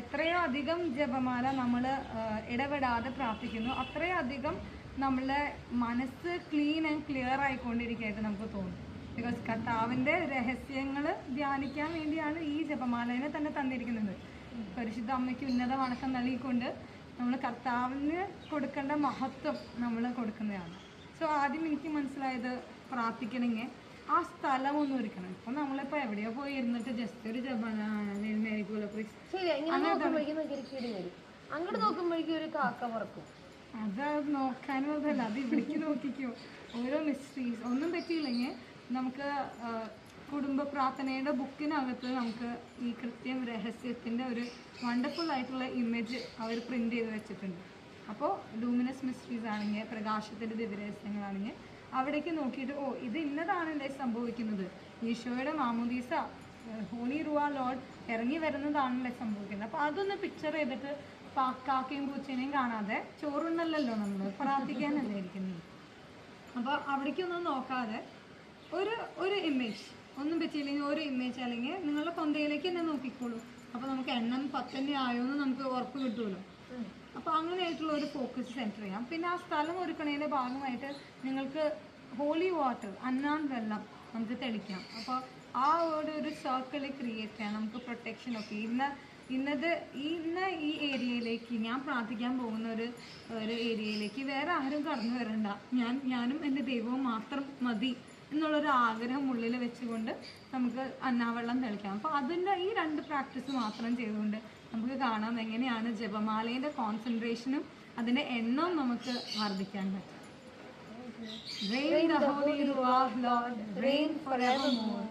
എത്രയോ അധികം ജപമാല നമ്മൾ ഇടപെടാതെ പ്രാർത്ഥിക്കുന്നു. അത്രയും അധികം നമ്മളെ മനസ്സ് ക്ലീൻ ആൻഡ് ക്ലിയർ ആയിക്കൊണ്ടിരിക്കുകയായിട്ട് നമുക്ക് തോന്നും. ബിക്കോസ് കർത്താവിന്റെ രഹസ്യങ്ങൾ ധ്യാനിക്കാൻ വേണ്ടിയാണ് ഈ ജപമാലയെ തന്നെ തന്നിരിക്കുന്നത്. പരിശുദ്ധ അമ്മയ്ക്ക് ഉന്നത വണക്കം നൽകിക്കൊണ്ട് നമ്മൾ കർത്താവിന് കൊടുക്കേണ്ട മഹത്വം നമ്മൾ കൊടുക്കുന്നതാണ്. സോ ആദ്യം എനിക്ക് മനസ്സിലായത് പ്രാർത്ഥിക്കണമെങ്കിൽ ആ സ്ഥലം ഒന്ന് ഒരുക്കണം. ഇപ്പൊ നമ്മളിപ്പോ എവിടെയോ പോയി ഇരുന്നിട്ട് ജസ്റ്റ് ഒരു ജപമാല ഇങ്ങനെ നോക്കുമ്പോഴേക്കും നമുക്ക് കിടി വരും അങ്ങോട്ട് നോക്കുമ്പോഴേക്കും ഒരു കാക്ക പറക്കും. അത് നോക്കാനും അതല്ല അത് ഇവിടേക്ക് നോക്കിക്കോ. ഓരോ മിസ്റ്ററീസ് ഒന്നും പറ്റിയില്ലെങ്കിൽ നമുക്ക് കുടുംബ പ്രാർത്ഥനയുടെ ബുക്കിനകത്ത് നമുക്ക് ഈ കൃത്യം രഹസ്യത്തിന്റെ ഒരു വണ്ടർഫുൾ ആയിട്ടുള്ള ഇമേജ് അവർ പ്രിന്റ് ചെയ്ത് വെച്ചിട്ടുണ്ട്. അപ്പോൾ ലൂമിനസ് മിസ്റ്ററീസ് ആണെങ്കിൽ പ്രകാശത്തിന്റെ ദിവ്യരഹസ്യങ്ങളാണെങ്കിൽ അവിടേക്ക് നോക്കിയിട്ട് ഓ ഇത് ഇന്നതാണ് ഇന്നതാണല്ലേ സംഭവിക്കുന്നത്. ഈശോയുടെ മാമുദീസ ഹോളി റുവാ ലോഡ് ഇറങ്ങി വരുന്നതാണല്ലേ സംഭവിക്കുന്നത്. അപ്പോൾ അതൊന്ന് പിക്ചർ ചെയ്തിട്ട് കാക്കയും പൂച്ചേനെയും കാണാതെ ചോറുണ്ണല്ലോ നമ്മൾ പ്രാർത്ഥിക്കാനല്ലേ ഇരിക്കുന്നത് അപ്പോൾ അവിടേക്കൊന്നും നോക്കാതെ ഒരു ഒരു ഇമേജ് ഒന്നും പറ്റിയില്ലെങ്കിൽ ഒരു ഇമേജ് അല്ലെങ്കിൽ നിങ്ങളുടെ കൊന്തയിലേക്ക് തന്നെ നോക്കിക്കോളൂ. അപ്പോൾ നമുക്ക് എണ്ണം പത്തന്നെ ആയോ എന്ന് നമുക്ക് ഉറപ്പ് കിട്ടുമല്ലോ അപ്പോൾ അങ്ങനെയായിട്ടുള്ള ഒരു ഫോക്കസ് സെന്റർ ചെയ്യാം. പിന്നെ ആ സ്ഥലം ഒരുക്കണതിന്റെ ഭാഗമായിട്ട് നിങ്ങൾക്ക് ഹോളി വാട്ടർ അന്നാൻ വെള്ളം നമുക്ക് തെളിക്കാം. അപ്പോൾ ആ ഒരു ഒരു സർക്കിൾ ക്രിയേറ്റ് ചെയ്യണം. നമുക്ക് പ്രൊട്ടക്ഷൻ ഒക്കെ. ഇന്ന് ഇന്നത് ഇന്ന് ഈ ഏരിയയിലേക്ക് ഞാൻ പ്രാർത്ഥിക്കാൻ പോകുന്ന ഒരു ഒരു ഏരിയയിലേക്ക് വേറെ ആരും കടന്നു വരണ്ട. ഞാൻ ഞാനും എന്റെ ദൈവവും മാത്രം മതി എന്നുള്ളൊരു ആഗ്രഹം ഉള്ളിൽ വെച്ചുകൊണ്ട് നമുക്ക് അന്നാവെള്ളം തെളിക്കാം. അപ്പോൾ അതിന്റെ ഈ രണ്ട് പ്രാക്ടീസ് മാത്രം ചെയ്തുകൊണ്ട് നമുക്ക് കാണാം എങ്ങനെയാണ് ജപമാലയുടെ കോൺസെൻട്രേഷനും അതിന്റെ എണ്ണവും നമുക്ക് വർദ്ധിക്കാൻ പറ്റും Rain the holy Ruach, Lord, reign forevermore.